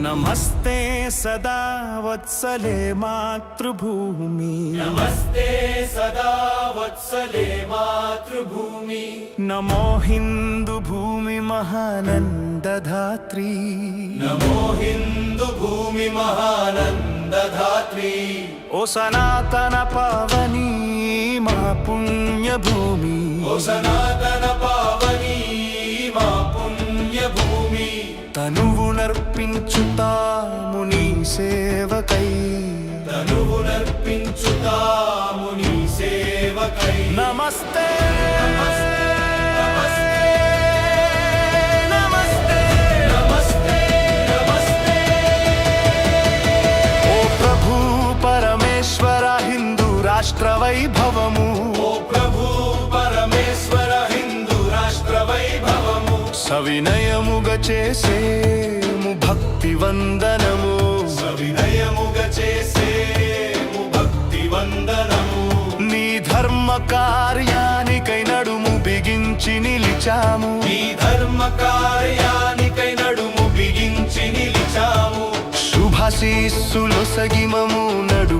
నమస్తే సదా వత్సలే మాతృభూమి. నమస్తే సదా వత్సలే మాతృభూమి. నమో హిందూ భూమి మహానందధాత్రీ. నమో హిందూ భూమి మహానందధాత్రి. ఓ సనాతన పావని మా పుణ్యభూమి. ఓ సనాతన పావని మా పుణ్యభూమి. తనువు నర్పించుతాము నీ సేవకై. తనువు నర్పించుతాము నీ సేవకై. నమస్తే. నమస్తే. నమస్తే. సవినయముగ చేసేము భక్తి వందనము. సవినయముగ చేసేము భక్తి వందనము నీ ధర్మ కార్యానికై నడుము బిగించి నిలిచాము. నీ ధర్మ కార్యానికై నడుము బిగించి నిలిచాము శుభశీస్సులు సగిమము నడు